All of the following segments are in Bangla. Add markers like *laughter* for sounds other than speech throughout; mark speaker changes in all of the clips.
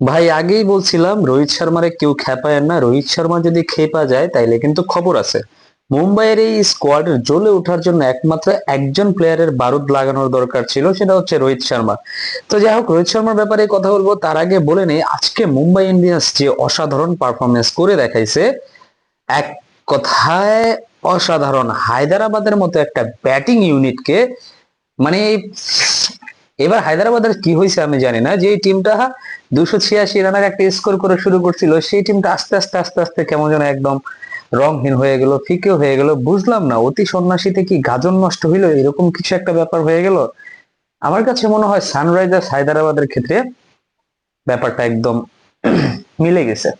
Speaker 1: ভাই, আগেই বলছিলাম রোহিত শর্মারে কেউ খেপায় না। রোহিত শর্মা যদি খেপা যায়, তাইলে কিন্তু খবর আছে। মুম্বাইয়ের এই স্কোয়াডের জ্বলে ওঠার জন্য একমাত্র একজন প্লেয়ারের বারুদ লাগানোর দরকার ছিল, সেটা হচ্ছে রোহিত শর্মা। তো যাই হোক, রোহিত শর্মার ব্যাপারে কথা বলব। তার আগে বলে নেই, আজকে মুম্বাই ইন্ডিয়ান্স যে অসাধারণ পারফরমেন্স করে দেখাইছে, এক কথায় অসাধারণ। হায়দ্রাবাদের মতো একটা ব্যাটিং ইউনিটকে মানে এবার হায়দ্রাবাদের কি হয়েছে আমি জানি না, যে টিমটা দুশো ছিয়াশি রানের একটা স্কোর করে শুরু করছিল, সেই টিমটা আস্তে আস্তে আস্তে আস্তে কেমন যেন একদম রংহীন হয়ে গেল ফিকে হয়ে গেল। বুঝলাম না, অতি সন্ন্যাসীতে কি গাজন নষ্ট হইল? এরকম কিছু একটা ব্যাপার হয়ে গেল? আমার কাছে মনে হয় সানরাইজার্স হায়দ্রাবাদের ক্ষেত্রে ব্যাপারটা একদম *clears throat* মিলে গেছে।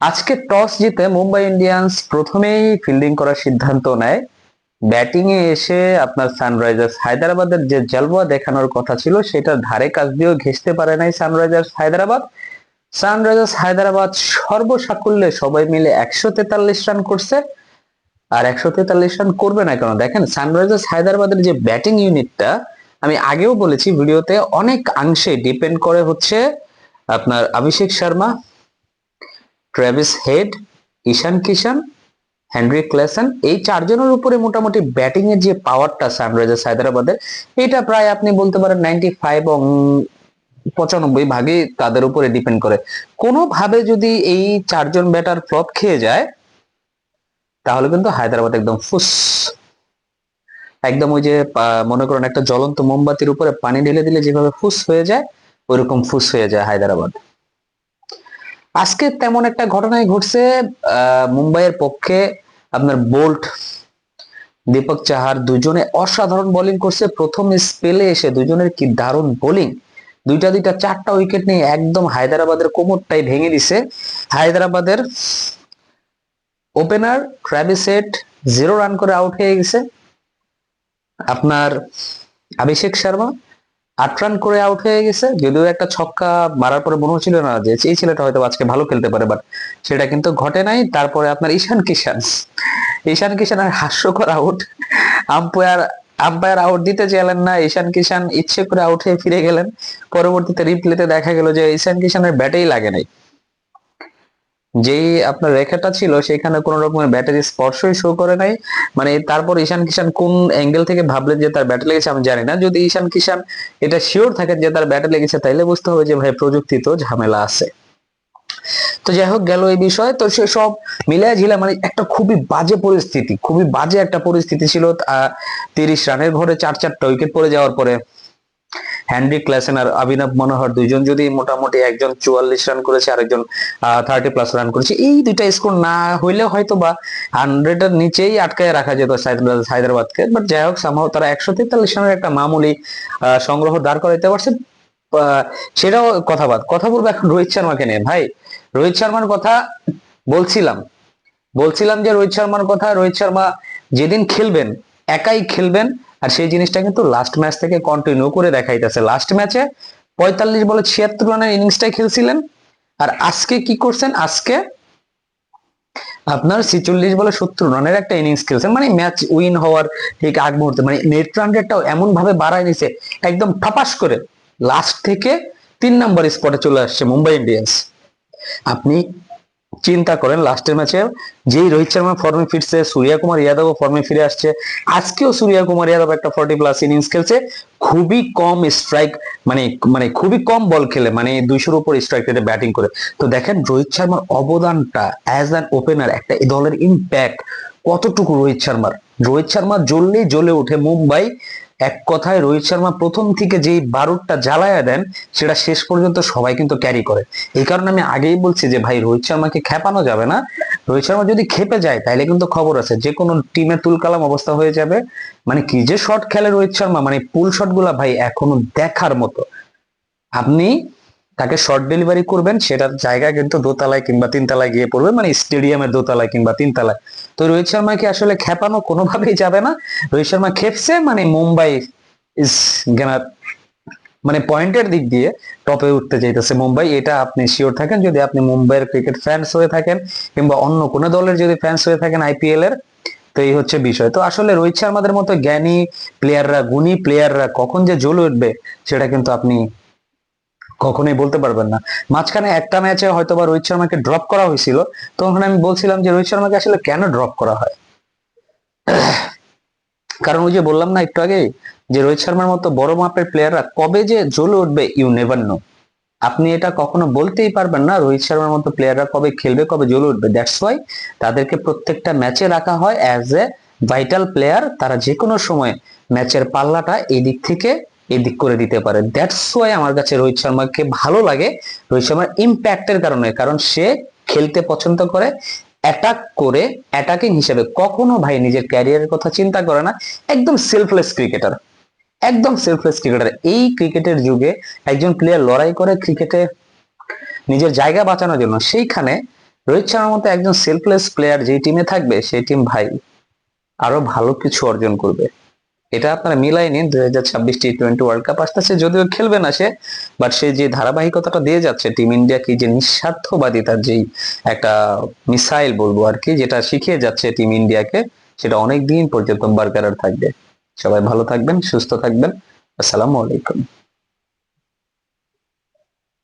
Speaker 1: আজকে টস জিতে মুম্বাই ইন্ডিয়ান্স প্রথমেই ফিল্ডিং করার সিদ্ধান্ত নেয়। ব্যাটিং এ এসে আপনার সানরাইজার্স হায়দ্রাবাদের যে জলওয়া দেখানোর কথা ছিল সেটা ধারে কাজ দিয়েও ঘেসতে পারে নাই সানরাইজার্স হায়দ্রাবাদ। সানরাইজার্স হায়দ্রাবাদ সর্বসাকুল্যে সবাই মিলে একশো তেতাল্লিশ রান করছে। আর একশো তেতাল্লিশ রান করবে না কেন? দেখেন সানরাইজার্স হায়দ্রাবাদের যে ব্যাটিং ইউনিটটা আমি আগেও বলেছি ভিডিওতে, অনেক অংশে ডিপেন্ড করে হচ্ছে আপনার Abhishek Sharma Travis Head Ishan Kishan Heinrich Klaasen এই চারজনের উপরে মোটামুটি ব্যাটিং এর যে পাওয়ারটা সানরাইজার্স হায়দ্রাবাদের, এটা প্রায় আপনি বলতে পারেন নাইনটি ফাইভ পঁচানব্বই ভাগে তাদের উপরে ডিপেন্ড করে। কোনোভাবে যদি এই চারজন ব্যাটার ফ্লপ খেয়ে যায়, তাহলে কিন্তু হায়দ্রাবাদ একদম ফুস। একদম ওই যে মনে করেন একটা জ্বলন্ত মোমবাতির উপরে পানি ঢেলে দিলে যেভাবে ফুস হয়ে যায় ওইরকম ফুস হয়ে যায় হায়দ্রাবাদ। আজকে তেমন একটা ঘটনাই ঘটছে মুম্বাইয়ের পক্ষে আপনার বোল্ট, দীপক চাহার দুজনে অসাধারণ বোলিং করছে। প্রথম স্পেলে এসে দুজনের কি দারুণ বোলিং দুইটা দুইটা চারটা উইকেট নিয়ে একদম হায়দ্রাবাদের কোমরটাই ভেঙে দিছে। হায়দ্রাবাদের ওপেনার ট্রাভিসেট জিরো রান করে আউট হয়ে গেছে। আপনার অভিষেক শর্মা আট রান করে আউট হয়ে গেছে। যদিও একটা ছক্কা মারার পরে মনে হচ্ছিল না যে এই ছেলেটা হয়তো আজকে ভালো খেলতে পারে বাট সেটা কিন্তু ঘটে নাই। তারপরে আপনার ঈশান কিষান ঈশান কিষান আর হাস্যকর আউট আম্পায়ার আম্পায়ার আউট দিতে চাইলেন না। ঈশান কিষান ইচ্ছে করে আউট হয়ে ফিরে গেলেন। পরবর্তীতে রিপ্লেতে দেখা গেল যে ঈশান কিষানের ব্যাটেই লাগে নাই। যেই আপনার রেখাটা ছিল, সেখানে কোন রকমের ব্যাটারি স্পর্শই শো করে নাই। মানে তারপর ঈশান কিষান কোন অ্যাঙ্গেল থেকে ভাবলেন যে তার ব্যাটে লেগেছে আমি জানি না। যদি ঈশান কিষান এটা শিওর থাকেন যে তার ব্যাটে লেগেছে, তাইলে বুঝতে হবে যে ভাই প্রযুক্তি তো ঝামেলা আছে। তো যাই হোক, গেল এই বিষয়। তো সে সব মিলিয়ে ঝিলা মানে একটা খুবই বাজে পরিস্থিতি, খুবই বাজে একটা পরিস্থিতি ছিল তিরিশ রানের ঘরে চার চারটা উইকেট পড়ে যাওয়ার পরে। হ্যান্ডি ক্লাসেন আর অভিনব মনোহর দুইজন যদি মোটামুটি একজন চুয়াল্লিশ রান করেছে, আরেকজন থার্টি প্লাস রান করেছে, এই দুইটা স্কোর না হইলে হয়তো বা হান্ড্রেড এর নিচেই আটকায় রাখা যেত হায়দ্রাবাদ- হায়দ্রাবাদকে বাট যাই হোক সামহ তারা একশো তেতাল্লিশ রানের একটা মামুলি সংগ্রহ দাঁড় করাইতে পারছে। সেটাও কথা বাদ। কথা বলব এখন রোহিত শর্মাকে নিয়ে। ভাই, রোহিত শর্মার কথা বলছিলাম। বলছিলাম যে রোহিত শর্মার কথা, রোহিত শর্মা যেদিন খেলবেন একাই খেলবেন। আর সেই জিনিসটা কিন্তু লাস্ট ম্যাচ থেকে কন্টিনিউ করে দেখাইতেছে। লাস্ট ম্যাচে পঁয়তাল্লিশ বলে ছিয়াত্তর রানের ইনিংসটাই খেলছিলেন। আর আজকে কি করছেন? আজকে আপনার ছিচল্লিশ বলে সত্তর রানের একটা ইনিংস খেলছেন। মানে ম্যাচ উইন হওয়ার ঠিক আগ মুহূর্তে মানে নেট রান রেটটাও এমন ভাবে বাড়ায় নিছে, একদম ফাপাস করে। লাস্ট থেকে তিন নম্বর স্পটে চলে আসছে মুম্বাই ইন্ডিয়ান্স। আপনি চিন্তা করেন লাস্টের ম্যাচে যেই রোহিত শর্মা ফর্মে ফিরছে, সূর্যা কুমার যাদবও ফর্মে ফিরে আসছে। আজকেও সূর্যা কুমার যাদব একটা ফর্টি প্লাস ইনিংস খেলছে। খুবই কম স্ট্রাইক মানে মানে খুবই কম বল খেলে মানে দুইশোর উপর স্ট্রাইক রেটে ব্যাটিং করে। তো দেখেন রোহিত শর্মার অবদানটা অ্যাজ অ্যান ওপেনার একটা দলের ইম্প্যাক্ট কতটুকু রোহিত শর্মার? রোহিত শর্মা জ্বললেই জ্বলে ওঠে মুম্বাই এক কথায় রোহিত শর্মা প্রথম থেকে যে বারুদটা জ্বালায়া দেন, সেটা শেষ পর্যন্ত সবাই কিন্তু ক্যারি করে। এই কারণে আমি আগেই বলছি যে, ভাই, রোহিত শর্মাকে খেপানো যাবে না। রোহিত শর্মা যদি খেপে যায় তাহলে কিন্তু খবর আছে, যে কোনো টিমে তুলকালাম অবস্থা হয়ে যাবে। মানে কি যে শট খেলে রোহিত শর্মা মানে পুল শটগুলা ভাই এখনও দেখার মতো। আপনি তাকে শর্ট ডেলিভারি করবেন, সেটার জায়গা কিন্তু দোতলায় কিংবা তিনতলায় গিয়ে পড়বে মানে স্টেডিয়ামের দোতলায় কিংবা তিনতলায়। তো রোহিত শর্মাকে আসলে খেপানো কোনোভাবেই যাবে না? রোহিত শর্মা খেপছে মানে মুম্বাই ইজ গেনার মানে পয়েন্টের দিক দিয়ে টপে উঠতে চাইতেছে মুম্বাই, এটা আপনি শিওর থাকেন। যদি আপনি মুম্বাইয়ের ক্রিকেট ফ্যান্স হয়ে থাকেন, কিংবা অন্য কোনো দলের যদি ফ্যান্স হয়ে থাকেন আইপিএল এর, তো এই হচ্ছে বিষয়। তো আসলে রোহিত শর্মাদের মতো জ্ঞানী প্লেয়াররা গুণী প্লেয়াররা কখন যে জ্বলে উঠবে, সেটা কিন্তু আপনি কখনোই বলতে পারবেন না। মাঝখানে একটা ম্যাচে হয়তো বা রোহিত শর্মাকে ড্রপ করা হয়েছিল। তখন আমি বলছিলাম যে রোহিত শর্মাকে আসলে কেন ড্রপ করা হয়? কারণ ওই যে বললাম না একটু আগে, যে রোহিত শর্মার মতো বড় মাপের প্লেয়াররা কবে যে জ্বলে উঠবে ইউ নেভার নো আপনি এটা কখনো বলতেই পারবেন না, রোহিত শর্মার মতো প্লেয়াররা কবে খেলবে, কবে জ্বলে উঠবে। দ্যাটস ওয়াই তাদেরকে প্রত্যেকটা ম্যাচে রাখা হয় অ্যাজ এ ভাইটাল প্লেয়ার তারা যে কোনো সময় ম্যাচের পাল্লাটা এই দিক থেকে এদিক করে দিতে পারে। দ্যাটস ওয়াই আমার কাছে রোহিত শর্মাকে ভালো লাগে রোহিত শর্মার ইম্প্যাক্টের কারণে, কারণ সে খেলতে পছন্দ করে অ্যাটাক করে অ্যাটাকিং হিসেবে। কখনো ভাই নিজের ক্যারিয়ারের কথা চিন্তা করে না। একদম সেলফলেস ক্রিকেটার একদম সেলফলেস ক্রিকেটার এই ক্রিকেটের যুগে একজন প্লেয়ার লড়াই করে ক্রিকেটে নিজের জায়গা বাঁচানোর জন্য, সেইখানে রোহিত শর্মার মতো একজন সেলফলেস প্লেয়ার যেই টিমে থাকবে, সেই টিম ভাই আরও ভালো কিছু অর্জন করবে। এটা আপনারা মিলাই নিন, দুই হাজার ছাব্বিশ টি টোয়েন্টি ওয়ার্ল্ড কাপ আসতেছে, যদিও খেলবে না সে বাট সে যে ধারাবাহিকতাটা দিয়ে যাচ্ছে টিম ইন্ডিয়া কি যে নিঃস্বার্থবাদী তার যেই একটা মিসাইল বলব আর কি, যেটা শিখিয়ে যাচ্ছে টিম ইন্ডিয়াকে সেটা অনেক দিন পর্যন্ত বারকার থাকবে। সবাই ভালো থাকবেন, সুস্থ থাকবেন। আসসালামু আলাইকুম।